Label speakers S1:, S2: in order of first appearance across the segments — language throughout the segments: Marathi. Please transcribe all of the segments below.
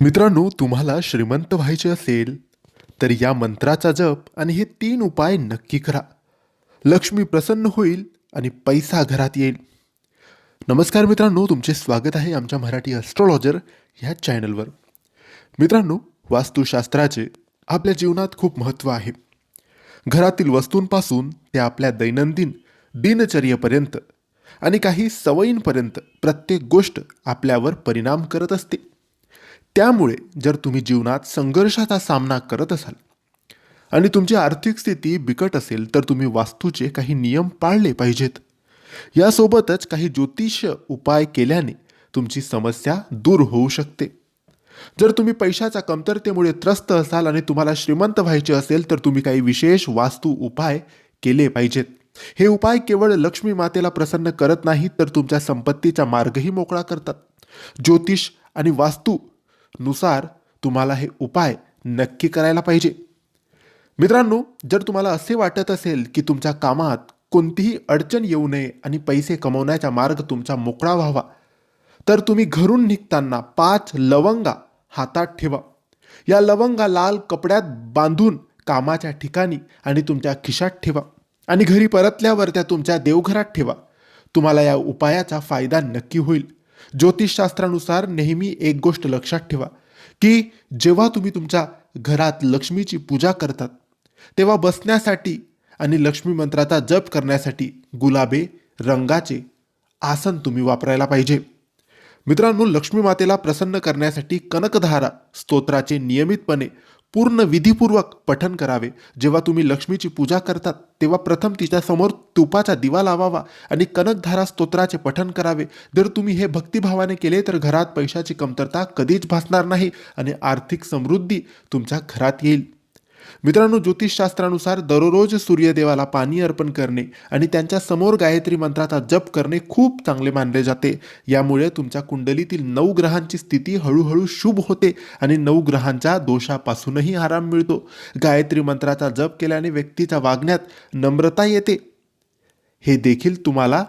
S1: मित्रांनो तुम्हाला श्रीमंत व्हायचे असेल तर या मंत्राचा जप आणि हे तीन उपाय नक्की करा. लक्ष्मी प्रसन्न होईल आणि पैसा घरात येईल. नमस्कार मित्रांनो तुमचे स्वागत आहे आमच्या मराठी ॲस्ट्रॉलॉजर ह्या चॅनलवर मित्रांनो वास्तुशास्त्राचे आपल्या जीवनात खूप महत्त्व आहे. घरातील वस्तूंपासून ते आपल्या दैनंदिन दिनचर्येपर्यंत आणि काही सवयींपर्यंत प्रत्येक गोष्ट आपल्यावर परिणाम करत असते. त्यामुळे जर तुम्ही जीवनात संघर्षाचा सामना करत असाल आणि तुमची आर्थिक स्थिती बिकट असेल तर तुम्ही वास्तूचे काही नियम पाळले पाहिजेत. यासोबतच काही ज्योतिष उपाय केल्याने तुमची समस्या दूर होऊ शकते. जर तुम्ही पैशाच्या कमतरतेमुळे त्रस्त असाल आणि तुम्हाला श्रीमंत व्हायचे असेल तर तुम्ही काही विशेष वास्तू उपाय केले पाहिजेत. हे उपाय केवळ लक्ष्मी मातेला प्रसन्न करत नाहीत तर तुमच्या संपत्तीचा मार्गही मोकळा करतात. ज्योतिष आणि वास्तू नुसार तुम्हाला हे उपाय नक्की करायला पाहिजे. मित्रांनो जर तुम्हाला असे वाटत असेल की तुमच्या कामात कोणतीही अडचण येऊ नये आणि पैसे कमवण्याचा मार्ग तुमचा मोकळा व्हावा तर तुम्ही घरून निघताना पाच लवंगा हातात ठेवा. या लवंगा लाल कपड्यात बांधून कामाच्या ठिकाणी आणि तुमच्या खिशात ठेवा आणि घरी परतल्यावर त्या तुमच्या देवघरात ठेवा. तुम्हाला या उपायाचा फायदा नक्की होईल. ज्योतिषशास्त्रानुसार नेहमी एक गोष्ट लक्षात ठेवा की जेव्हा तुम्ही तुमच्या घरात लक्ष्मीची पूजा करतात तेव्हा बसण्यासाठी आणि लक्ष्मी मंत्राचा जप करण्यासाठी गुलाबे रंगाचे आसन तुम्ही वापरायला पाहिजे. मित्रांनो लक्ष्मी मातेला प्रसन्न करण्यासाठी कनकधारा स्तोत्राचे नियमितपणे पूर्ण विधीपूर्वक पठन करावे. जेव्हा तुम्ही लक्ष्मीची पूजा करतात तेव्हा प्रथम तिच्यासमोर तुपाचा दिवा लावावा आणि कनकधारा स्तोत्राचे पठन करावे. जर तुम्ही हे भक्तिभावाने केले तर घरात पैशाची कमतरता कधीच भासणार नाही आणि आर्थिक समृद्धी तुमच्या घरात येईल. मित्रांनो ज्योतिषशास्त्रानुसार दररोज सूर्यदेवाला पाणी अर्पण करणे आणि त्यांच्यासमोर गायत्री मंत्राचा जप करणे खूप चांगले मानले जाते. यामुळे तुमच्या कुंडलीतील नऊ ग्रहांची स्थिती हळूहळू शुभ होते आणि नऊ ग्रहांच्या दोषापासूनही आराम मिळतो. गायत्री मंत्राचा जप केल्याने व्यक्तीच्या वागण्यात नम्रता येते. हे देखील तुम्हाला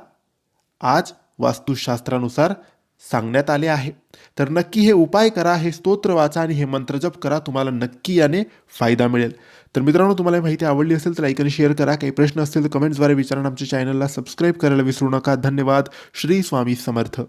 S1: आज वास्तुशास्त्रानुसार सांगण्यात आले आहे. तर नक्की हे उपाय करा हे स्तोत्र वाचा आणि हे मंत्रजप करा. तुम्हाला नक्की याने फायदा मिळेल. तर मित्रांनो तुम्हाला माहिती आवडली असेल तर लाईक आणि शेअर करा. काही प्रश्न असतील तर कमेंट्सद्वारे विचारा आमच्या चॅनलला सबस्क्राईब करायला विसरू नका. धन्यवाद. श्री स्वामी समर्थ.